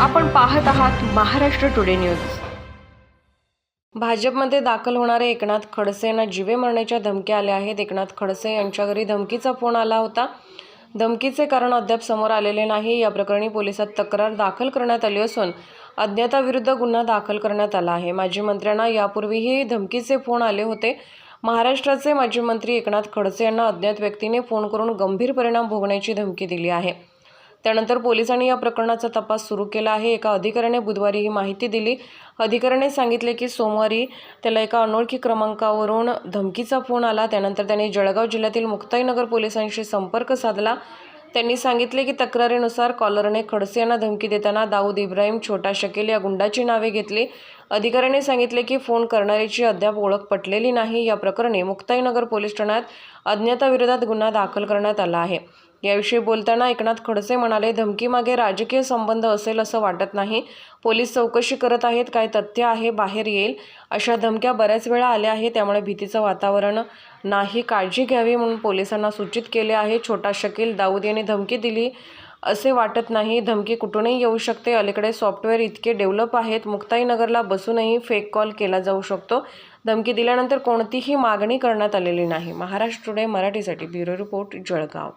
आपण पाहत आहात महाराष्ट्र टुडे न्यूज भाजपमध्ये दाखल होणारे एकनाथ खडसे यांना जीवे मरण्याच्या धमक्या आल्या आहेत. एकनाथ खडसे यांच्या घरी धमकीचा फोन आला होता. धमकीचे कारण अद्याप समोर आलेले नाही. या प्रकरणी पोलिसात तक्रार दाखल करण्यात आली असून अज्ञाताविरुद्ध गुन्हा दाखल करण्यात आला आहे. माजी मंत्र्यांना यापूर्वीही धमकीचे फोन आले होते. महाराष्ट्राचे माजी मंत्री एकनाथ खडसे यांना अज्ञात व्यक्तीने फोन करून गंभीर परिणाम भोगण्याची धमकी दिली आहे. त्यानंतर पोलिसांनी या प्रकरणाचा तपास सुरू केला आहे. एका अधिकाऱ्याने बुधवारी ही माहिती दिली. अधिकाऱ्याने सांगितले की सोमवारी त्याला एका अनोळखी क्रमांकावरून धमकीचा फोन आला. त्यानंतर त्याने जळगाव जिल्ह्यातील मुक्ताईनगर पोलिसांशी संपर्क साधला. त्यांनी सांगितले की तक्रारीनुसार कॉलरने खडसे यांना धमकी देताना दाऊद इब्राहिम छोटा शकील या गुंडाची नावे घेतली. अधिकाऱ्याने सांगितले की फोन करणाऱ्याची अद्याप ओळख पटलेली नाही. या प्रकरणी मुक्ताईनगर पोलीस ठाण्यात अज्ञाताविरोधात गुन्हा दाखल करण्यात आला आहे. याविषयी बोलताना एकनाथ खडसे म्हणाले धमकीमागे राजकीय संबंध असेल असं वाटत नाही. पोलीस चौकशी करत आहेत काय तथ्य आहे बाहेर येईल. अशा धमक्या बऱ्याच वेळा आल्या आहे त्यामुळे भीतीचं वातावरण नाही. काळजी घ्यावी म्हणून पोलिसांना सूचित केले आहे. छोटा शकील दाऊद यांनी धमकी दिली असे वाटत नाही. धमकी कुठूनही येऊ शकते. अलीकडे सॉफ्टवेअर इतके डेव्हलप आहेत मुक्ताईनगरला बसूनही फेक कॉल केला जाऊ शकतो. धमकी दिल्यानंतर कोणतीही मागणी करण्यात आलेली नाही. महाराष्ट्र टुडे मराठीसाठी ब्युरो रिपोर्ट जळगाव.